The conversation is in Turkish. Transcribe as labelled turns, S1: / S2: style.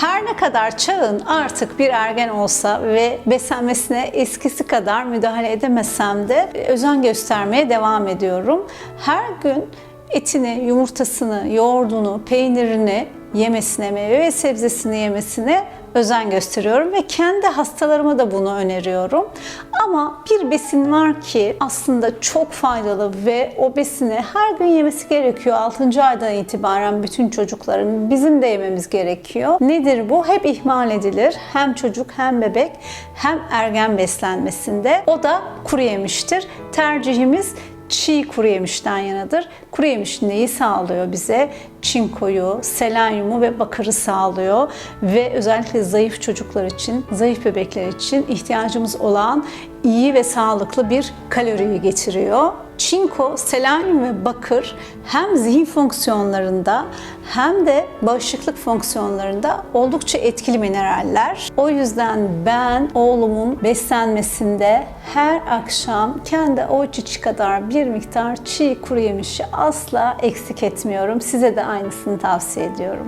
S1: Her ne kadar çağın artık bir ergen olsa ve beslenmesine eskisi kadar müdahale edemesem de özen göstermeye devam ediyorum. Her gün etini, yumurtasını, yoğurdunu, peynirini yemesine, meyve ve sebzesini yemesine özen gösteriyorum ve kendi hastalarıma da bunu öneriyorum. Ama bir besin var ki aslında çok faydalı ve o besini her gün yemesi gerekiyor. 6. aydan itibaren bütün çocukların bizim de yememiz gerekiyor. Nedir bu? Hep ihmal edilir. Hem çocuk hem bebek hem ergen beslenmesinde. O da kuru yemiştir. Tercihimiz çiğ kuru yemişten yanadır. Kuru yemiş neyi sağlıyor bize? Çinkoyu, selenyumu ve bakırı sağlıyor ve özellikle zayıf çocuklar için, zayıf bebekler için ihtiyacımız olan iyi ve sağlıklı bir kaloriyi getiriyor. Çinko, selenyum ve bakır hem zihin fonksiyonlarında hem de bağışıklık fonksiyonlarında oldukça etkili mineraller. O yüzden ben oğlumun beslenmesinde her akşam kendi avuç içi kadar bir miktar çiğ kuru yemişi asla eksik etmiyorum. Size de aynısını tavsiye ediyorum.